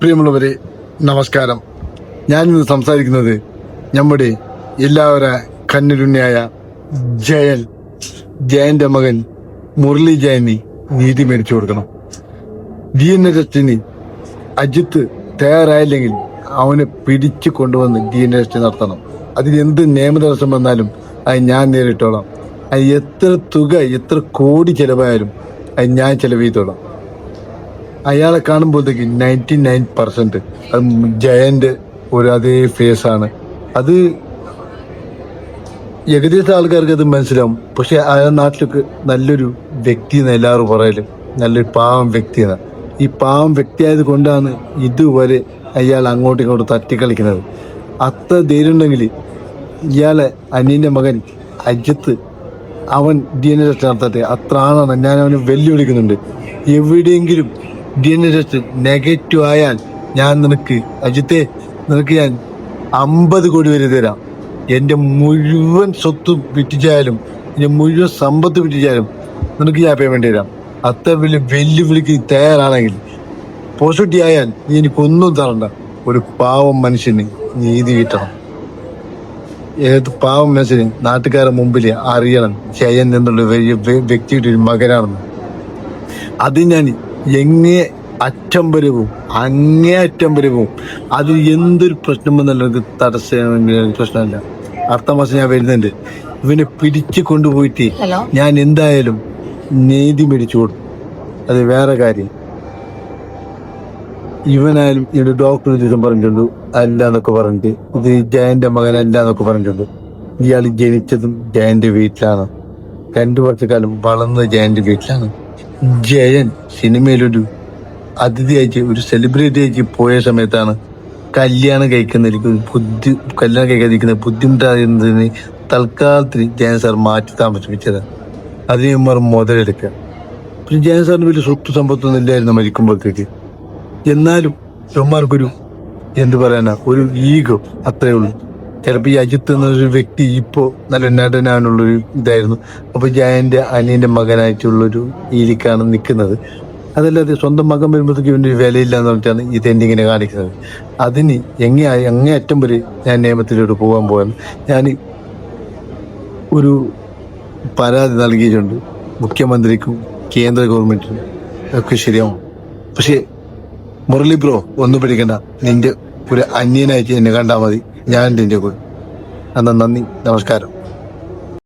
പ്രിയമുള്ളവരെ നമസ്കാരം. ഞാനിന്ന് സംസാരിക്കുന്നത് നമ്മുടെ എല്ലാവര കന്നിരുണ്യായ ജയൻ ജയന്റെ മകൻ മുരളി ജയന് നീതി മേടിച്ചു കൊടുക്കണം. ഡി ടെസ്റ്റിന് അജിത്ത് തയ്യാറായില്ലെങ്കിൽ അവനെ പിടിച്ചു കൊണ്ടുവന്ന് ഡി എൻ ടെസ്റ്റ് നടത്തണം. അതിന് എന്ത് നിയമതടസ്സം വന്നാലും അത് ഞാൻ നേരിട്ടോളാം. അത് എത്ര തുക എത്ര കോടി ചെലവായാലും അത് ഞാൻ ചെലവ് ചെയ്തോളാം അയാളെ കാണുമ്പോഴത്തേക്ക് നയന്റി നയൻ പെർസെന്റ് അത് ജയന്റ് ഒരു അതേ ഫേസ് ആണ്. അത് ഏകദേശം ആൾക്കാർക്ക് അത് മനസ്സിലാവും. പക്ഷെ അയാൾ നാട്ടിലൊക്കെ നല്ലൊരു വ്യക്തി എന്ന് എല്ലാവരും പറയൽ. നല്ലൊരു പാവം വ്യക്തിയാണ് ഈ പാവം വ്യക്തിയായത് കൊണ്ടാണ് ഇതുവരെ അയാൾ അങ്ങോട്ടും ഇങ്ങോട്ടും തട്ടിക്കളിക്കുന്നത്. അത്ര ധൈര്യം ഉണ്ടെങ്കിൽ ഇയാളെ അനിയന്റെ മകൻ അജിത്ത് അവൻ ഡി എൻ എ ടെസ്റ്റ് നടത്തട്ടെ. അത്ര ആണെന്ന് ഞാൻ അവനെ വെല്ലുവിളിക്കുന്നുണ്ട്. എവിടെയെങ്കിലും എ നെഗറ്റീവ് ആയാൽ ഞാൻ നിനക്ക് അജിത്തെ നിനക്ക് ഞാൻ അമ്പത് കോടി വരെ തരാം. എന്റെ മുഴുവൻ സ്വത്തും വിറ്റിച്ചാലും എന്റെ മുഴുവൻ സമ്പത്ത് വിറ്റിച്ചാലും നിനക്ക് ഞാൻ പേയ്മെന്റ് തരാം. അത്ര വലിയ വെല്ലുവിളിക്ക് തയ്യാറാണെങ്കിൽ പോസിറ്റീവ് ആയാൽ നീ എനിക്കൊന്നും തരണ്ട. ഒരു പാവം മനുഷ്യന് നീതി കിട്ടണം. ഏത് പാവം മനുഷ്യന് നാട്ടുകാരുടെ മുമ്പിൽ അറിയണം ജയൻ എന്നുള്ള വലിയ വ്യക്തിയുടെ ഒരു മകനാണെന്ന്. അത് ഞാൻ എങ്ങേ അറ്റം വരെ പോവും. അങ്ങേ അറ്റം വരെ പോവും. അത് എന്തൊരു പ്രശ്നം എനിക്ക് തടസ്സമെങ്കിലും പ്രശ്നമല്ല. അടുത്ത മാസം ഞാൻ വരുന്നുണ്ട്. ഇവനെ പിടിച്ചു കൊണ്ടുപോയിട്ട് ഞാൻ എന്തായാലും നീതി മേടിച്ചു കൊടുക്കും അത് വേറെ കാര്യം. ഇവനായാലും ഇവിടെ ഡോക്ടർ ദിവസം പറഞ്ഞിട്ടുണ്ട്. അല്ല എന്നൊക്കെ പറഞ്ഞിട്ട്. ഇത് ജയന്റെ മകനല്ല എന്നൊക്കെ പറഞ്ഞിട്ടുണ്ട്. ഇയാൾ ജനിച്ചതും ജയന്റെ വീട്ടിലാണ്. രണ്ടു വർഷക്കാലം വളർന്നത് ജയന്റെ വീട്ടിലാണ്. ജയൻ സിനിമയിലൊരു അതിഥിയായിട്ട് ഒരു സെലിബ്രിറ്റി ആയിട്ട് പോയ സമയത്താണ് കല്യാണം കഴിക്കുന്ന ബുദ്ധി കല്യാണം കഴിക്കാതിരിക്കുന്ന ബുദ്ധിമുട്ടായിരുന്നതിന് തൽക്കാലത്തിന് ജയൻ സാർ മാറ്റി താമസിപ്പിച്ചത്. അതിന് ഇവന്മാർ മുതലെടുക്കുക. പിന്നെ ജയൻ സാറിന് വലിയ സ്വത്ത് സമ്പത്തൊന്നും ഇല്ലായിരുന്നു മരിക്കുമ്പോഴത്തേക്ക്. എന്നാലും ഇവന്മാർക്കൊരു എന്ത് പറയാനാ ഒരു ഈഗോ അത്രേ ഉള്ളൂ. ചിലപ്പോൾ ഈ അജിത്ത് എന്നൊരു വ്യക്തി ഇപ്പോൾ നല്ല നടനാനുള്ളൊരു ഇതായിരുന്നു. അപ്പോൾ ജയന്റെ അനിയന്റെ മകനായിട്ടുള്ളൊരു ഈലിക്കാണ് നിൽക്കുന്നത്. അതല്ലാതെ സ്വന്തം മകൻ വരുമ്പോഴത്തേക്ക് ഇവന്റെ വിലയില്ല എന്ന് പറഞ്ഞിട്ടാണ് ഈ എന്നെ ഇങ്ങനെ കാണിക്കുന്നത്. അതിന് എങ്ങേ എങ്ങനെ അറ്റം വരെ ഞാൻ നിയമത്തിലോട്ട് പോകാൻ പോകാൻ ഞാൻ ഒരു പരാതി നൽകിയിട്ടുണ്ട്. മുഖ്യമന്ത്രിക്കും കേന്ദ്ര ഗവൺമെന്റിനും ഒക്കെ ശരിയാവും. പക്ഷേ മുരളി ബ്രോ ഒന്നും പിടിക്കണ്ട. നിന്റെ ഒരു അന്യനായിട്ട് എന്നെ കണ്ടാൽ മതി. ഞാൻ നിന്റെ കൂടെ. എന്നാൽ നന്ദി. നമസ്കാരം.